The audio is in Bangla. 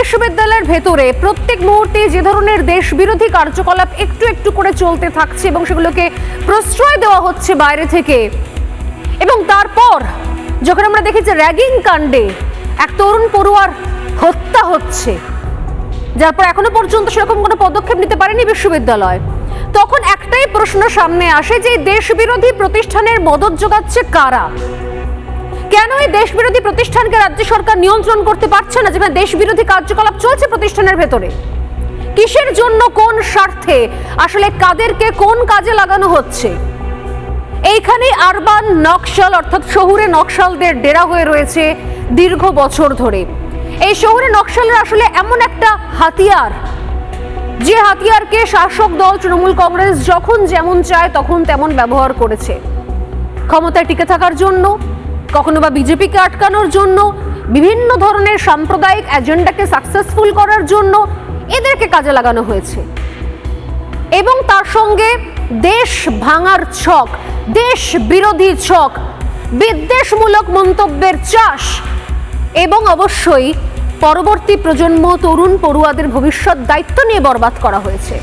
বিশ্ববিদ্যালয়ের ভেতরে প্রত্যেক মুহূর্তে যে ধরনের দেশ বিরোধী কার্যকলাপ একটু একটু করে চলতে থাকছে এবং সেগুলোকে প্রশ্রয় দেওয়া হচ্ছে বাইরে থেকে। এবং তারপর যখন আমরা দেখি যে র্যাগিং কাণ্ডে এক তরুণ পড়ুয়ার হত্যা হচ্ছে, যার পর এখনও পর্যন্ত সেরকম কোনো পদক্ষেপ নিতে পারেনি বিশ্ববিদ্যালয়, তখন একটাই প্রশ্ন সামনে আসে যে এই দেশবিরোধী প্রতিষ্ঠানের মদত যোগাচ্ছে কারা? কেন এই দেশবিরোধী প্রতিষ্ঠানকে রাজ্য সরকার নিয়ন্ত্রণ করতে পারছে না? যেখানে দেশবিরোধী কার্যকলাপ চলছে প্রতিষ্ঠানের ভেতরে। কিসের জন্য, কোন স্বার্থে? আসলে কাদেরকে কোন কাজে লাগানো হচ্ছে? এইখানে আরবান নকশাল, অর্থাৎ শহুরে নকশালদের ডেরা হয়ে রয়েছে দীর্ঘ বছর ধরে। এই শহুরে নকশালের আসলে এমন একটা হাতিয়ার, যে হাতিয়ারকে শাসক দল তৃণমূল কংগ্রেস যখন যেমন চায়, তখন তেমন ব্যবহার করেছে। ক্ষমতায় টিকে থাকার জন্য কখনো বা বিজেপিকে আটকানোর জন্য, বিভিন্ন ধরনের সাম্প্রদায়িক এজেন্ডাকে সাকসেসফুল করার জন্য এদেরকে কাজে লাগানো হয়েছে। এবং তার সঙ্গে দেশ ভাঙার ছক, দেশ বিরোধী ছক, বিদ্বেষমূলক মন্তব্যের চাষ এবং অবশ্যই পরবর্তী প্রজন্ম তরুণ পড়ুয়াদের ভবিষ্যৎ দায়িত্ব নিয়ে বরবাদ করা হয়েছে।